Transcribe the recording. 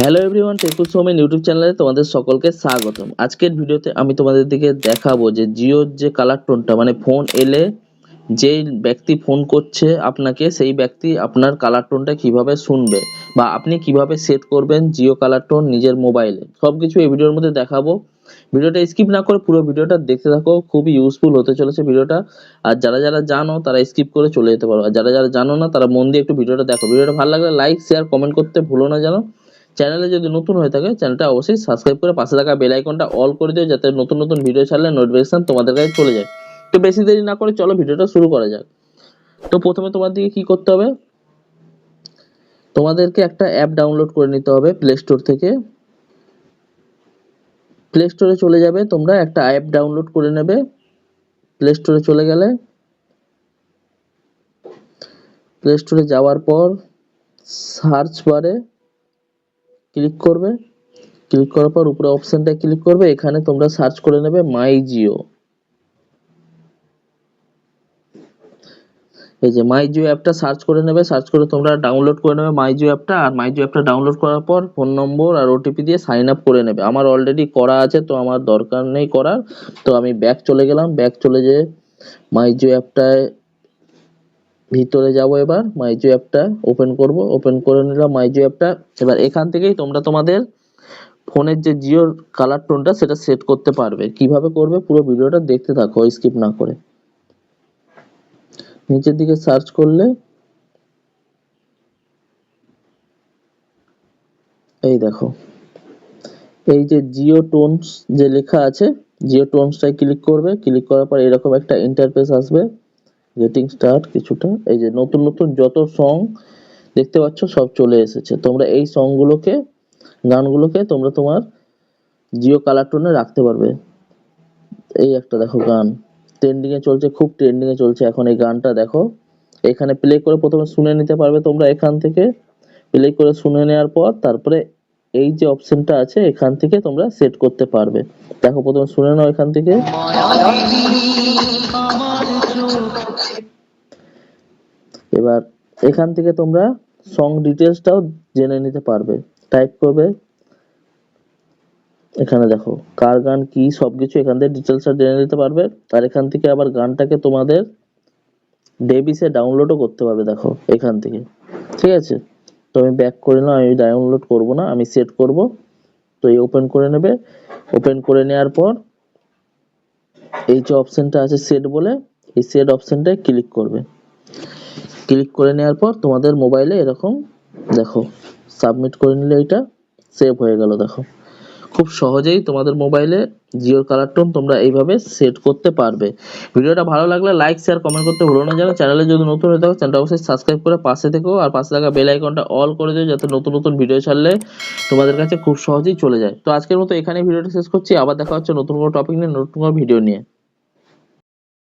Hello everyone টেকুস Homen YouTube চ্যানেলে তোমাদের সকলকে স্বাগতম। আজকের ভিডিওতে আমি তোমাদের দিকে দেখাবো যে জিওর যে কালার টোনটা মানে ফোন এলে যেই ব্যক্তি ফোন করছে আপনাকে, সেই ব্যক্তি আপনার কালার টোনটা কীভাবে শুনবে বা আপনি কীভাবে সেট করবেন জিও কালার টোন নিজের মোবাইলে সবকিছু এই ভিডিওর মধ্যে দেখাবো। ভিডিওটা স্কিপ না করে পুরো ভিডিওটা দেখতে থাকো, খুবই ইউজফুল হতে চলেছে ভিডিওটা। আর যারা যারা জানো, তারা স্কিপ করে চলে যেতে পারো। আর যারা যারা জানো না, তারা মন দিয়ে একটু ভিডিওটা দেখো। ভিডিওটা ভালো লাগলে লাইক শেয়ার কমেন্ট করতে ভুলো না জানো চ্যানেলে যদি নতুন হয়ে থাকে, চ্যানেলটা অবশ্যই সাবস্ক্রাইব করে পাশে থাকা বেল আইকনটা অল করে দিও, যাতে নতুন নতুন ভিডিও ছাড়লে নোটিফিকেশন তোমাদের কাছে চলে যায়। তো বেশি দেরি না করে চলো ভিডিওটা শুরু করা যাক। তো প্রথমে তোমার দিকে কি করতে হবে? তোমাদেরকে একটা অ্যাপ ডাউনলোড করে নিতে হবে প্লে স্টোর থেকে। প্লে স্টোরে চলে যাবে, তোমরা একটা অ্যাপ ডাউনলোড করে নেবে। প্লে স্টোরে চলে গেলে। প্লে স্টোরে যাওয়ার পর সার্চ বারে ক্লিক করবে। ক্লিক করার পর উপরে অপশনটা ক্লিক করবে। এখানে তোমরা সার্চ করে নেবে মাই জিও এই যে মাই জিও অ্যাপটা সার্চ করে নেবে। সার্চ করে তোমরা ডাউনলোড করে নেবে মাই জিও অ্যাপটা আর মাই জিও অ্যাপটা ডাউনলোড করার পর ফোন নম্বর আর ওটিপি দিয়ে সাইন আপ করে নেবে। আমার অলরেডি করা আছে, তো আমার দরকার নেই করার। তো আমি ব্যাক চলে গেলাম। ব্যাক চলে যেয়ে মাই জিও অ্যাপটায় ভিতরে যাব এবার মাই জিও অ্যাপটা ওপেন করব ওপেন করে নিলাম মাই জিও অ্যাপটা এবার এখান থেকেই তোমরা তোমাদের ফোনের যে জিওর কালার টোনটা সেটা সেট করতে পারবে। কীভাবে করবে পুরো ভিডিওটা দেখতে থাকো স্কিপ না করে। নিচের দিকে সার্চ করলে এই দেখো, এই যে জিও টোনস যে লেখা আছে, জিও টোনসটায় ক্লিক করবে। ক্লিক করার পর এরকম একটা ইন্টারফেস আসবে। গেটিং স্টার্ট কিছুটা, এই যে নতুন নতুন যত সং দেখতে পাচ্ছ সব চলে এসেছে। তোমরা এই সংগুলোকে গানগুলোকে তোমরা তোমার জিও কালার টোনে রাখতে পারবে। এই একটা দেখো গান। ট্রেন্ডিং এ চলছে, খুব ট্রেন্ডিং এ চলছে এখন এই গানটা, দেখো। এখানে প্লে করে প্রথমে শুনে নিতে পারবে তোমরা এখান থেকে। প্লে করে শুনে নেওয়ার পর তারপরে এই যে অপশনটা আছে, এখান থেকে তোমরা সেট করতে পারবে। দেখো প্রথমে শুনে নাও এখান থেকে। এবার এখান থেকে তোমরা সং ডিটেলসটাও জেনে নিতে পারবে। টাইপ করবে। এখানে দেখো, কার গান কি সবকিছু এখান থেকে ডিটেলসটা জেনে নিতে পারবে। আর এখান থেকে আবার গানটাকে তোমাদের ডেবিসে ডাউনলোডও করতে পারবে, দেখো, এখান থেকে। ঠিক আছে? তো আমি ব্যাক করে নিলাম, আমি ডাউনলোড করব না, আমি সেট করব। তো এই ওপেন করে নেবে। ওপেন করে নেওয়ার পর এই যে অপশনটা আছে সেট বলে এই সেট অপশনটায় ক্লিক করবে। ক্লিক করে নেওয়ার পর তোমাদের মোবাইলে এরকম দেখো সাবমিট করে নিলে এটা সেভ হয়ে গেল দেখো। খুব সহজেই তোমাদের মোবাইলে জিওর কালার টোন তোমরা এইভাবে সেট করতে পারবে। ভিডিওটা ভালো লাগলে লাইক শেয়ার কমেন্ট করতে ভুলো না। যেন চ্যানেলে যদি নতুন হয়ে থাকো চ্যানেলটা অবশ্যই সাবস্ক্রাইব করে পাশে থেকো আর পাশে থাকা বেল আইকনটা অল করে দিও যাতে নতুন নতুন ভিডিও ছাড়লে তোমাদের কাছে খুব সহজেই চলে যায়। তো আজকের মতো এখানে ভিডিওটা শেষ করছি। আবার দেখা হচ্ছে নতুন কোনো টপিক নিয়ে, নতুন কোনো ভিডিও নিয়ে।